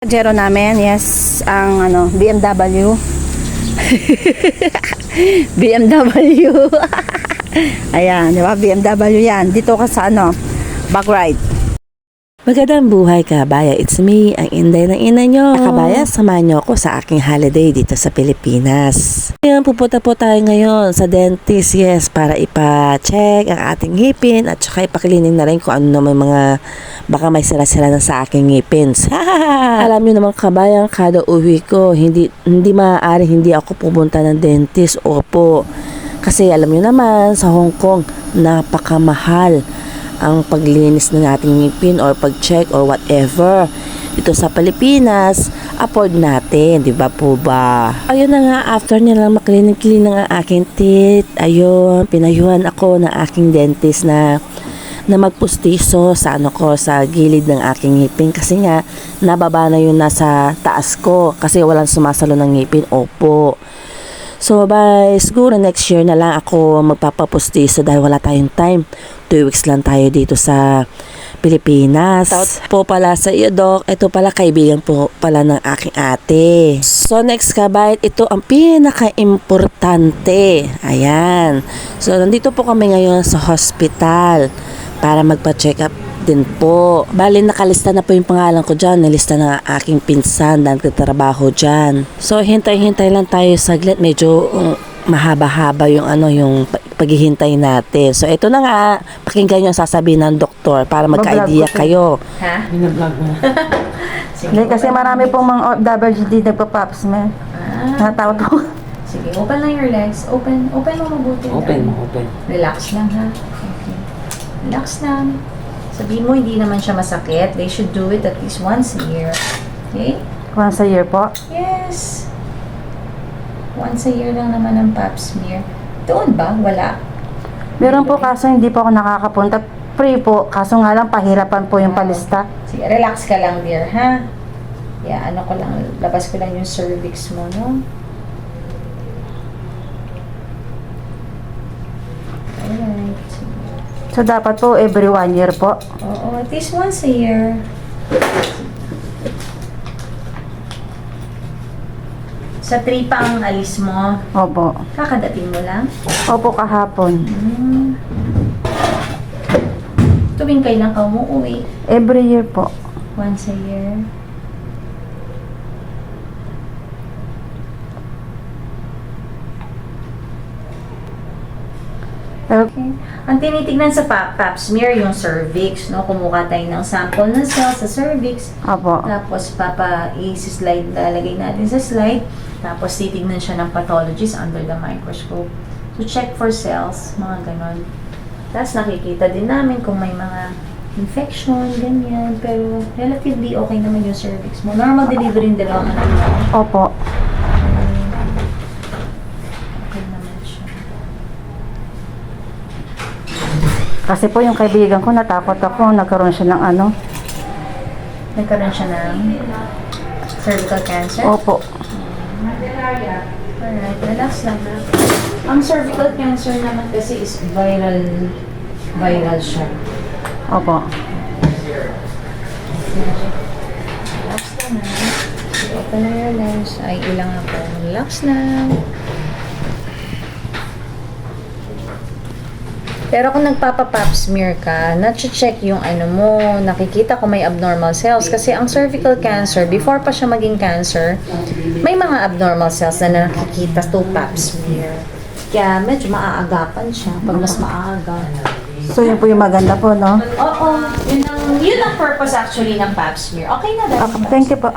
Pajero namin, yes, ang ano, BMW. BMW. Ayan, di ba? BMW yan. Dito ka sa ano, back right. Magandang buhay kabaya, it's me, ang inday ng ina nyo. Kabaya, samahan nyo ako sa aking holiday dito sa Pilipinas. Ngayon, pupunta po tayo ngayon sa dentist, yes, para ipa-check ang ating ngipin at saka ipakilining na rin kung ano naman mga baka may sira-sira na sa aking ngipin. Alam nyo naman kabayan, kada uwi ko, hindi, hindi maaari hindi ako pupunta ng dentist. Opo, kasi alam nyo naman, sa Hong Kong, napakamahal ang paglinis ng ating ngipin or pag-check or whatever. Dito sa Pilipinas, afford natin, di ba po ba? Ayun na nga, after nilang maklinik-clean ng aking teeth, ayun, pinayuhan ako ng aking dentist na na magpustiso sa ano ko sa gilid ng aking ngipin kasi nga nababa na yun nasa taas ko kasi walang sumasalo ng ngipin opo So, by siguro next year na lang ako magpapapustiso dahil wala tayong time. Two weeks lang tayo dito sa Pilipinas. Shout po pala sa iyo, Doc. Ito pala kaibigan po pala ng aking ate. So, next kabayit, ito ang pinaka-importante. Ayan. So, nandito po kami ngayon sa hospital para magpa-check up din po. Bali, nakalista na po yung pangalan ko dyan. Nilista na ang aking pinsan na nagtatrabaho dyan. So, hintay-hintay lang tayo saglit. Medyo um, mahaba-haba yung ano, yung pa- paghihintay natin. So, ito na nga. Pakinggan nyo ang sasabihin ng doktor para magka-idea ko kayo. Ha? Sige, Hindi, kasi marami lang. pong mga WD nagpa-pops, man. Ah, Natawa po. sige, open lang your legs. Open, open mo mabuti. Open mo, open. Relax lang ha. Okay. Relax lang. Sabihin mo, hindi naman siya masakit. They should do it at least once a year. Okay? Once a year po. Yes. Once a year lang naman ang pap smear. Doon ba? Wala. Meron po kaso hindi po ako nakakapunta. Free po, kaso nga lang pahirapan po yung palista. Sige, relax ka lang, dear, ha? Yeah, ano ko lang, labas ko lang yung cervix mo, no? Alright. Sige. So, dapat po every one year po. Oo, at least once a year. Sa tripa ang alis mo, Opo. kakadating mo lang. Opo, kahapon. Hmm. Tuwing kailan ka umuwi? Every year po. Once a year. Okay. Ang tinitignan sa pap, pap smear yung cervix, no? Kumuha tayo ng sample ng cells sa cervix. opo. Tapos, papa, i-slide, lalagay natin sa slide. Tapos, titignan siya ng pathologist under the microscope. To check for cells, mga ganon. Tapos, nakikita din namin kung may mga infection, ganyan. Pero, relatively okay naman yung cervix mo. Normal delivery yung dalawa ka. Opo. Okay naman siya. Kasi po yung kaibigan ko, natakot ako. Nagkaroon siya ng ano. Nagkaroon siya ng cervical cancer. Opo. Alright, relax lang. Ang cervical cancer naman kasi is viral, viral siya. Opo. Relax lang na. Open na your legs. Ay, ilang ako. Relax lang. Pero kung nagpapa-pap smear ka, na-check yung ano mo, nakikita kung may abnormal cells. Kasi ang cervical cancer, before pa siya maging cancer, may mga abnormal cells na nakikita to pap smear. Kaya medyo maaagapan siya pag mas maaga. So, yun po yung maganda po, no? Oo, yun ang, yun ang purpose actually ng pap smear. Okay na dahil Okay, thank you po.